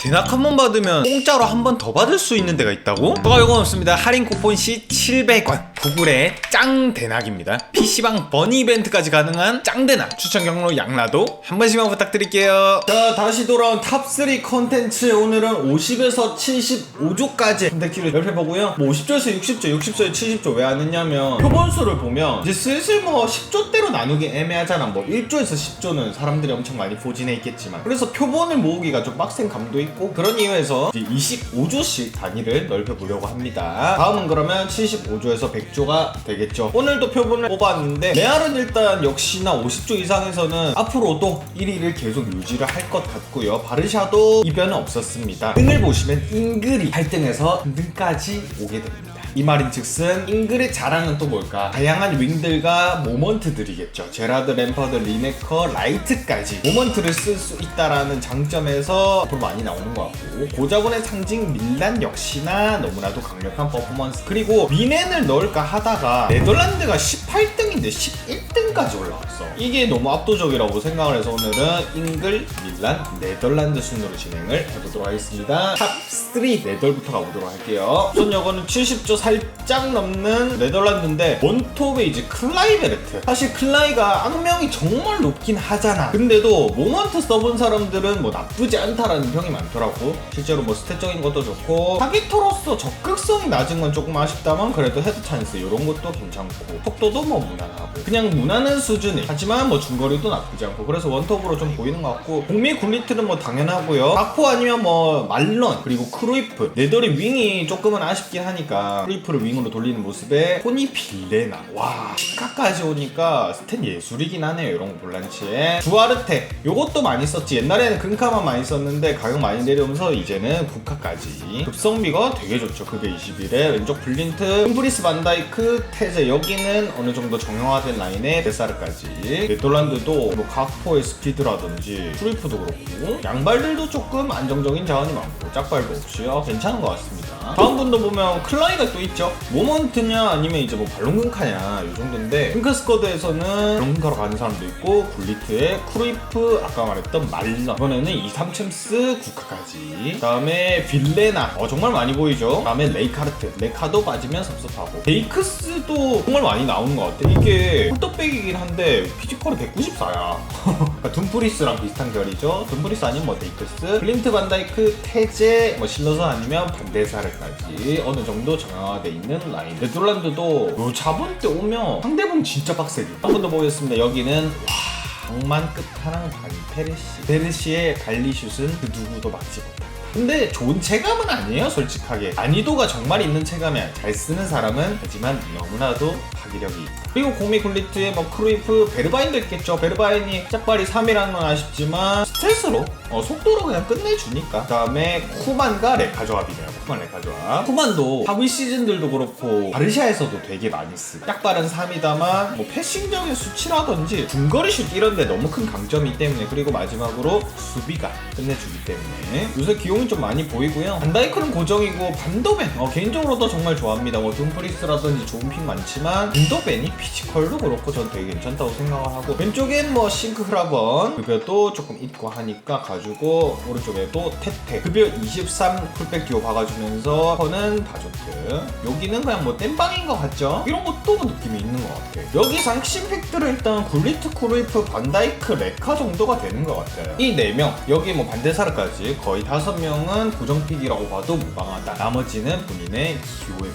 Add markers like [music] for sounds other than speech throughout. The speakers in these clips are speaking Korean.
대낙 한 번 받으면 공짜로 한 번 더 받을 수 있는 데가 있다고? 그거 요건 없습니다. 할인 쿠폰 시 700원. 구글의 짱 대낙입니다. PC방 버니 이벤트까지 가능한 짱 대낙. 추천 경로 양라도 한 번씩만 부탁드릴게요. 자, 다시 돌아온 탑3 컨텐츠. 오늘은 50에서 75조까지 컨텐츠를 살펴보고요. 뭐 50조에서 60조, 60조에 70조 왜 안 했냐면 표본수를 보면 이제 슬슬 뭐 10조대로 나누기 애매하잖아. 뭐 1조에서 10조는 사람들이 엄청 많이 포진해 있겠지만. 그래서 표본을 모으기가 좀 빡센 감도 있고 그런 이유에서 이제 25조씩 단위를 넓혀보려고 합니다. 다음은 그러면 75조에서 100 조가 되겠죠. 오늘도 표본을 뽑았는데 메알은 일단 역시나 50조 이상에서는 앞으로도 1위를 계속 유지를 할 것 같고요. 바르샤도 이변은 없었습니다. 등을 보시면 잉글이 8등에서 등까지 오게 됩니다. 이 말인 즉슨 잉글의 자랑은 또 뭘까? 다양한 윙들과 모먼트들이겠죠. 제라드, 램퍼드, 리네커, 라이트까지 모먼트를 쓸 수 있다라는 장점에서 앞으로 많이 나오는 것 같고 고자본의 상징 밀란 역시나 너무나도 강력한 퍼포먼스 그리고 미넨을 넣을까 하다가 네덜란드가 18등인데 11등까지 올라왔어. 이게 너무 압도적이라고 생각을 해서 오늘은 잉글, 밀란, 네덜란드 순으로 진행을 해보도록 하겠습니다. 탑3 네덜부터 가보도록 할게요. 우선 이거는 70조 살짝 넘는 네덜란드인데 원톱에 이제 클라이베르트. 사실 클라이가 악명이 정말 높긴 하잖아. 근데도 모먼트 써본 사람들은 뭐 나쁘지 않다라는 평이 많더라고. 실제로 뭐 스탯적인 것도 좋고 타깃터로서 적극성이 낮은 건 조금 아쉽다만 그래도 헤드 찬스 이런 것도 괜찮고 속도도 뭐 무난하고 그냥 무난한 수준이 하지만 뭐 중거리도 나쁘지 않고 그래서 원톱으로 좀 보이는 것 같고 북미 굴리트는 뭐 당연하고요 바코 아니면 뭐 말런 그리고 크루이프 네덜이 윙이 조금은 아쉽긴 하니까 크루이프를 윙으로 돌리는 모습에 토니 빌레나. 와 10카까지 오니까 스탯 예술이긴 하네요 이런 거 볼란치에. 두아르테 요것도 많이 썼지. 옛날에는 근카만 많이 썼는데 가격 많이 내려오면서 이제는 9카까지. 급성비가 되게 좋죠 급여 21에. 왼쪽 블린트 흠브리스 반다이크 테제 여기는 어느 정도 정형화된 라인에 베사르까지. 네덜란드도 뭐 각포의 스피드라든지 트리프도 그렇고. 양발들도 조금 안정적인 자원이 많고 짝발도 없이 요. 괜찮은 것 같습니다. 다음 분도 보면 클라이가 또 있죠. 모먼트냐 아니면 이제 뭐 발롱근카냐 이 정도인데 핑크 스쿼드에서는 발롱근카로 가는 사람도 있고 굴리트에 크루이프 아까 말했던 말런 이번에는 2, 3챔스 9카까지. 다음에 빌레나. 어 정말 많이 보이죠? 다음에 레이카르트. 레카도 빠지면 섭섭하고. 베이크스도 정말 많이 나오는 것 같아. 이게 홀떡백이긴 한데 피지컬이 194야. [laughs] 그러니까 둠프리스랑 비슷한 결이죠. 둠프리스 아니면 뭐 베이크스. 플린트 반다이크 테제 뭐 실러서 아니면 반데사르까지. 어느 정도 정 형화돼 있는 라인. 네덜란드도 요 자본 때 오면 상대분 진짜 빡세게 한 번 더 보겠습니다. 여기는 와 장만 끝판왕 반 페르시. 페르시의 갈리슛은 그 누구도 막지 못한다 근데 좋은 체감은 아니에요 솔직하게. 난이도가 정말 있는 체감이야 잘 쓰는 사람은 하지만 너무나도 파괴력이 있다. 그리고 고미 굴리트에 뭐 크루이프 베르바인도 있겠죠. 베르바인이 짝발이 3이라는 건 아쉽지만 스트레스로 어, 속도로 그냥 끝내주니까. 그 다음에 쿠만과 레카 조합이네요. 쿠만 레카 조합. 쿠만도 하위 시즌들도 그렇고 바르샤에서도 되게 많이 쓰고. 짝발은 3이다만 뭐 패싱적인 수치라든지 중거리 슛 이런 데 너무 큰 강점이 있기 때문에 그리고 마지막으로 수비가 끝내주기 때문에 요새 기용 이 좀 많이 보이고요. 반다이크는 고정이고 반도벤. 어, 개인적으로도 정말 좋아합니다. 뭐 둠프리스라든지 좋은 픽 많지만 반도벤이 피지컬도 그렇고 전 되게 괜찮다고 생각을 하고 왼쪽엔 뭐 싱크 흐라번 급여도 조금 있고 하니까 가지고 오른쪽에도 테테. 급여 23 쿨백 듀오 박아주면서 퍼는 다조트. 여기는 그냥 뭐 땜빵인 것 같죠? 이런 것도 느낌이 있는 것 같아 여기서 핵심 팩들은 일단 굴리트 쿠르이프 반다이크 레카 정도가 되는 것 같아요. 이 4명. 여기 뭐 반대사르까지 거의 5명 은 고정픽이라고 봐도 무방하다 나머지는 본인의 기호에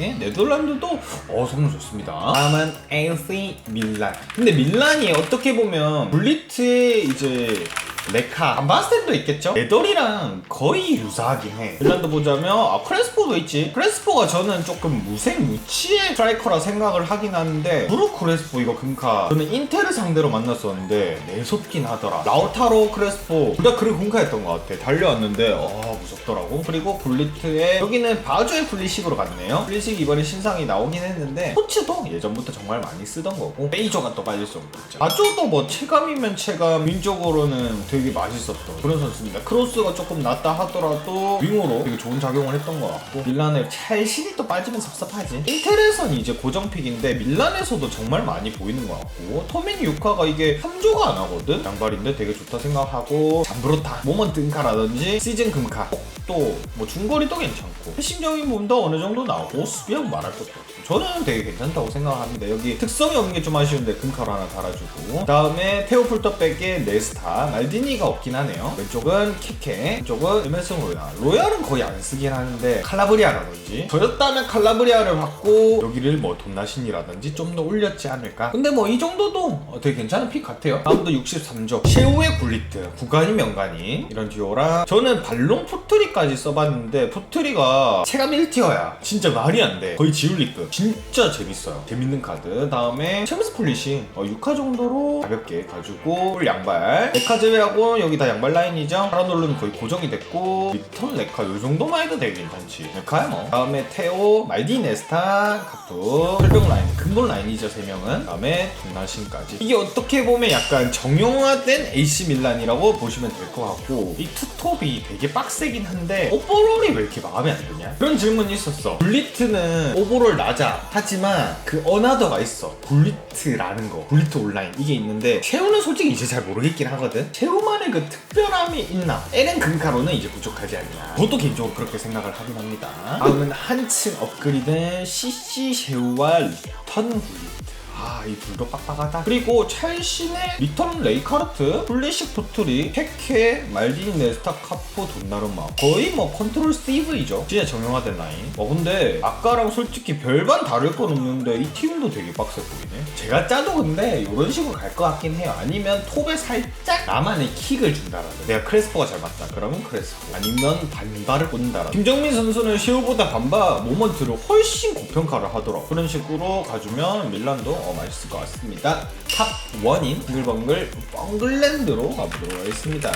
예, 네덜란드도 어 성능 좋습니다. 다음은 AC 밀란. 근데 밀란이 어떻게 보면 블리트의 이제 레카 반바스텐도 있겠죠? 네덜이랑 거의 유사하긴 해. 밀란도 보자면 아 크레스포도 있지. 크레스포가 저는 조금 무색무취의 스트라이커라 생각을 하긴 하는데 브루 크레스포 이거 금카 저는 인테를 상대로 만났었는데 매섭긴 하더라. 라우타로 크레스포 둘 다 그런 금카였던 것 같아. 달려왔는데 어 무섭더라고. 그리고 블리트의 여기는 바주의 플리식으로 갔네요. 플리식 이번에 신상이 나오긴 했는데 코치도 예전부터 정말 많이 쓰던 거고 베이저가 또 빠질 수 없겠죠. 바주도 뭐 체감이면 체감 민적으로는 되게 맛있었던 그런 선수입니다. 크로스가 조금 낫다 하더라도 윙으로 되게 좋은 작용을 했던 것 같고 밀란에 첼시이 또 빠지면 섭섭하지. 인텔에선 이제 고정픽인데 밀란에서도 정말 많이 보이는 것 같고 토미니 유카가 이게 함조가 안 하거든. 양발인데 되게 좋다 생각하고 잠브로타, 모먼트 은카라든지 시즌 금카 또뭐 중거리도 괜찮고 핵심적인 부분도 어느 정도 나오고 수비하고 말할 것도 없고 저는 되게 괜찮다고 생각합니다. 여기 특성이 없는 게 좀 아쉬운데 금카로 하나 달아주고 다음에 테오풀터백에 네스타 말디 니가 없긴 하네요. 왼쪽은 키케 왼쪽은 에메슨 로얄. 로얄은 거의 안 쓰긴 하는데 칼라브리아라든지. 저였다면 칼라브리아를 받고 여기를 뭐 돈나신이라든지 좀 더 올렸지 않을까? 근데 뭐 이 정도도 어, 되게 괜찮은 픽 같아요. 다음도 63조 셰우의 굴리트 구간이 명간이. 이런 듀오랑 저는 발롱 포트리까지 써봤는데 포트리가 체감 1티어야. 진짜 말이 안 돼. 거의 지울리급 진짜 재밌어요. 재밌는 카드. 다음에 챔스 폴리시 어, 6화 정도로 가볍게 가지고 볼 양발. 제외하 고 여기 다 양발 라인이죠? 파라놀루는 거의 고정이 됐고 리턴 레카 요 정도만 해도 되게 괜찮지. 레카야 뭐. 다음에 테오 말디 네스타 카프 철병 라인 근본 라인이죠 세 명은. 다음에 돈나신까지. 이게 어떻게 보면 약간 정형화된 AC 밀란이라고 보시면 될 것 같고 이 투톱이 되게 빡세긴 한데 오버롤이 왜 이렇게 마음에 안 드냐? 그런 질문이 있었어. 굴리트는 오버롤 낮아. 하지만 그 어나더가 있어. 굴리트라는 거. 굴리트 온라인. 이게 있는데 쉐우는 솔직히 이제 잘 모르겠긴 하거든? 쉐우 만의 그 특별함이 있나? 에렌 금카로는 이제 부족하지 않냐? 저도 개인적으로 그렇게 생각을 하긴 합니다. 다음은 한층 업그레이드된 CC 쉐우와 리턴 굴리트 아, 이 둘도 빡빡하다. 그리고 첼시의 리턴 레이카르트, 플래식 포트리, 페케, 말디니 네스타, 카포, 돈나루마. 거의 뭐 컨트롤 스티브이죠. 진짜 정형화된 라인. 어, 근데 아까랑 솔직히 별반 다를 건 없는데 이 팀도 되게 빡세 보이네. 제가 짜도 근데 이런 식으로 갈 것 같긴 해요. 아니면 톱에 살짝 나만의 킥을 준다라든. 내가 크레스포가 잘 맞다. 그러면 크레스포. 아니면 반발을 꽂는다라든. 김정민 선수는 쉐우보다 반바 모먼트를 훨씬 고평가를 하더라. 그런 식으로 가주면 밀란도 어, 맛있을 것 같습니다. 탑 1인 빙글벙글 뻥글랜드로 가보도록 하겠습니다.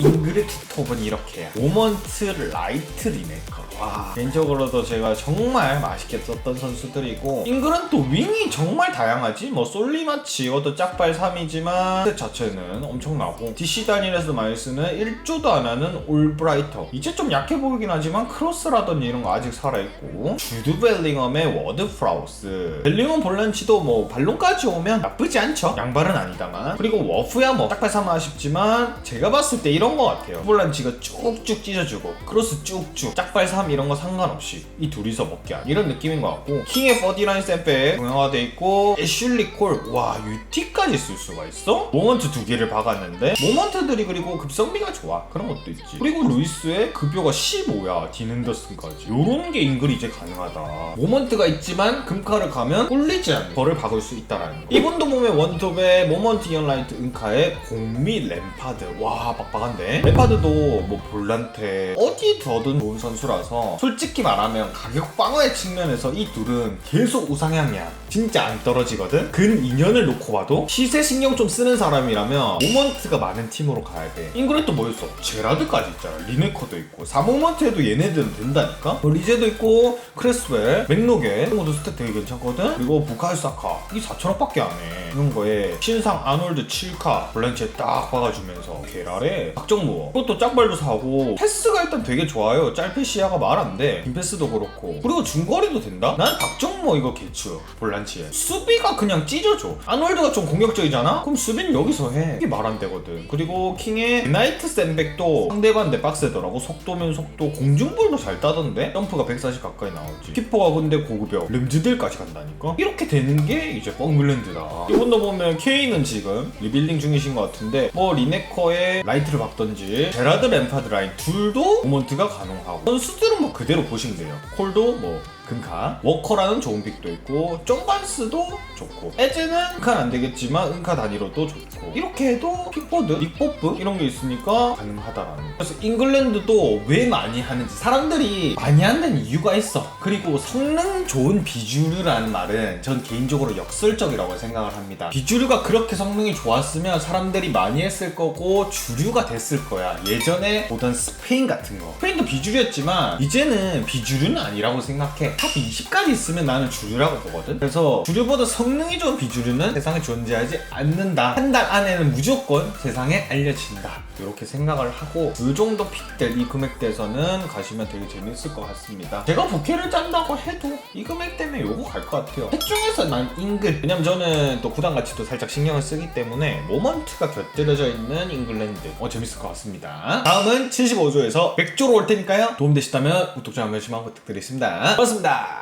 잉그레 투톱은 이렇게 모먼트 라이트 리메이커. 와 개인적으로도 제가 정말 맛있게 썼던 선수들이고 잉글은 또 윙이 정말 다양하지. 뭐 솔리마치 이것도 짝발 3이지만 셋 자체는 엄청나고 DC 단일에서 많이 쓰는 1조도 안 하는 올브라이터. 이제 좀 약해 보이긴 하지만 크로스라든지 이런 거 아직 살아있고 주드 벨링엄의 워드 프라우스. 벨링엄 볼란치도 뭐 발롱까지 오면 나쁘지 않죠. 양발은 아니다만. 그리고 워프야 뭐 짝발 3 아쉽지만 제가 봤을 때 이런 거 같아요. 볼란치가 쭉쭉 찢어주고 크로스 쭉쭉 짝발 3 이런 거 상관없이 이 둘이서 먹게 한 이런 느낌인 것 같고 킹의 퍼디라인 샘백 동영화돼 있고 애슐리 콜와 UT까지 쓸 수가 있어? 모먼트 두 개를 박았는데 모먼트들이 그리고 급성비가 좋아. 그런 것도 있지. 그리고 루이스의 급여가 15야 디넨더슨까지. 요런 게 잉글이 이제 가능하다. 모먼트가 있지만 금카를 가면 꿀리지 않는 거를 박을 수 있다라는 거. 이분도 보면 원톱에 모먼트 이언라이트 은카에 공미 램파드. 와 빡빡한데? 램파드도 뭐 볼란테 어디 둬든 좋은 선수라서 솔직히 말하면 가격 방어의 측면에서 이 둘은 계속 우상향이야. 진짜 안 떨어지거든? 근 2년을 놓고 봐도 시세 신경 좀 쓰는 사람이라면 모먼트가 많은 팀으로 가야 돼. 잉그레도 뭐였어? 제라드까지 있잖아. 리네커도 있고. 4모먼트에도 얘네들은 된다니까? 뭐 리제도 있고 크레스웰 맥노게 이런 것도 스탯 되게 괜찮거든? 그리고 부카이 사카. 이 4천원밖에 안 해. 이런 거에 신상 아놀드 7카 블렌치에 딱 박아주면서. 게랄에 박정무 그것도 짝발도 사고. 패스가 일단 되게 좋아요. 짤패 시야가 말 안 돼 빈패스도 그렇고. 그리고 중거리도 된다? 난 박정무 이거 개추 볼란치에. 수비가 그냥 찢어줘 아놀드가 좀 공격적이잖아? 그럼 수비는 여기서 해. 이게 말 안 되거든. 그리고 킹의 나이트 샌백도 상대방 내 빡세더라고. 속도면 속도. 공중볼도 잘 따던데? 점프가 140 가까이 나오지. 키퍼가 근데 고급여. 램즈들까지 간다니까? 이렇게 되는 게 이제 뻥글랜드다. 이분도 보면 K는 지금 리빌딩 중이신 것 같은데 뭐 리네커의 라이트를 박던지 제라드 램파드 라인 둘도 모먼트가 가능하고. 선수들 은 뭐 그대로 보시면 돼요. 콜도 뭐 금카. 워커라는 좋은 픽도 있고 쫑반스도 좋고 에즈는 은카는 안 되겠지만 은카 단위로도 좋고 이렇게 해도 픽보드, 닉포프 이런 게 있으니까 가능하다라는. 거. 그래서 잉글랜드도 왜 많이 하는지 사람들이 많이 한다는 이유가 있어. 그리고 성능 좋은 비주류라는 말은 전 개인적으로 역설적이라고 생각을 합니다. 비주류가 그렇게 성능이 좋았으면 사람들이 많이 했을 거고 주류가 됐을 거야. 예전에 보던 스페인 같은 거. 스페인도 비주류였지만 이제는 비주류는 아니라고 생각해 탑 20까지 있으면 나는 주류라고 보거든. 그래서 주류보다 성능이 좋은 비주류는 세상에 존재하지 않는다. 한 달 안에는 무조건 세상에 알려진다. 이렇게 생각을 하고 이 정도 픽들 이 금액대에서는 가시면 되게 재밌을 것 같습니다. 제가 부캐를 짠다고 해도 이 금액 때문에 요거 갈 것 같아요. 셋 중에서 난 잉글. 왜냐면 저는 또 구단 가치도 살짝 신경을 쓰기 때문에 모먼트가 곁들여져 있는 잉글랜드. 어 재밌을 것 같습니다. 다음은 75조에서 100조로 올 테니까요. 도움 되셨다면 구독, 좋아요 한 번씩만 부탁드리겠습니다. 고맙습니다.